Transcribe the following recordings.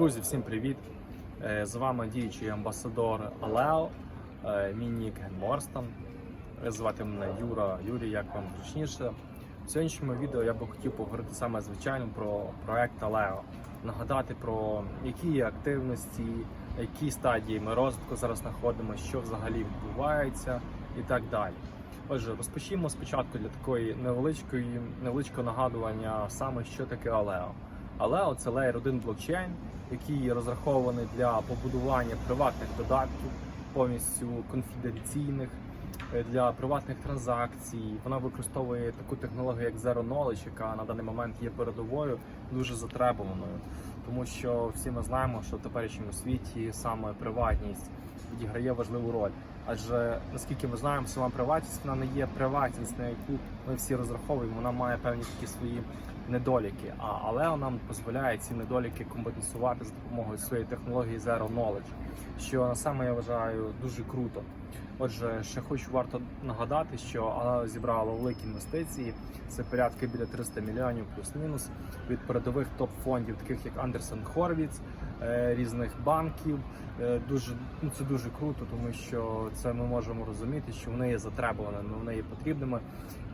Друзі, всім привіт! Е, З вами діючий амбасадор Алео, е, мій нік Генморстон. Звати мене Юра, Юрій, як вам зручніше. В сьогоднішньому відео я би хотів поговорити саме звичайно про проект Алео. Нагадати про які є активності, які стадії ми розвитку зараз знаходимося, що взагалі відбувається і так далі. Отже, розпочнімо спочатку для такої невеличкої невеличкого нагадування саме що таке Алео. Алео це Layer 1 блокчейн, який розрахований для побудування приватних додатків, повністю конфіденційних для приватних транзакцій. Вона використовує таку технологію, як Zero Knowledge, яка на даний момент є передовою, дуже затребуваною. Тому що всі ми знаємо, що в теперішньому світі саме приватність відіграє важливу роль. Адже наскільки ми знаємо, сама приватність вона не є приватність, на яку ми всі розраховуємо. Вона має певні такі свої недоліки. А але нам дозволяє ці недоліки компенсувати за допомогою своєї технології Zero Knowledge, що саме я вважаю дуже круто. Отже, ще хочу варто нагадати, що Алео зібрала великі інвестиції. Це порядки біля 300 мільйонів плюс-мінус від передових топ-фондів, таких як Андерсон Хорвіц, е, різних банків. Е, Дуже ну це дуже круто, тому що це ми можемо розуміти, що вони є затребуваними, вони є потрібними,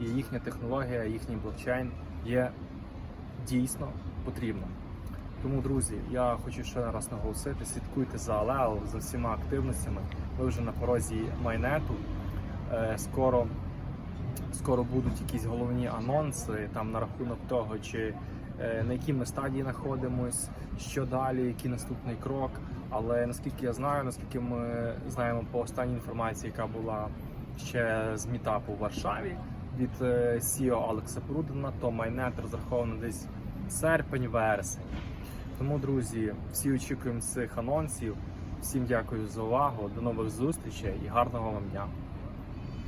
і їхня технологія, їхній блокчейн є дійсно потрібним. Тому, друзі, я хочу ще раз наголосити: слідкуйте за Алео, за всіма активностями. Ми вже на порозі майнету. Е, Скоро, скоро будуть якісь головні анонси там на рахунок того, чи е, на якій ми стадії знаходимось, що далі, який наступний крок. Але наскільки я знаю, наскільки ми знаємо по останній інформації, яка була ще з мітапу в Варшаві від е, CEO Алекса Прудена, то майнет розраховано десь серпень-вересень. Тому, друзі, всі очікуємо цих анонсів. Всім дякую за увагу. До нових зустрічей і гарного вам дня.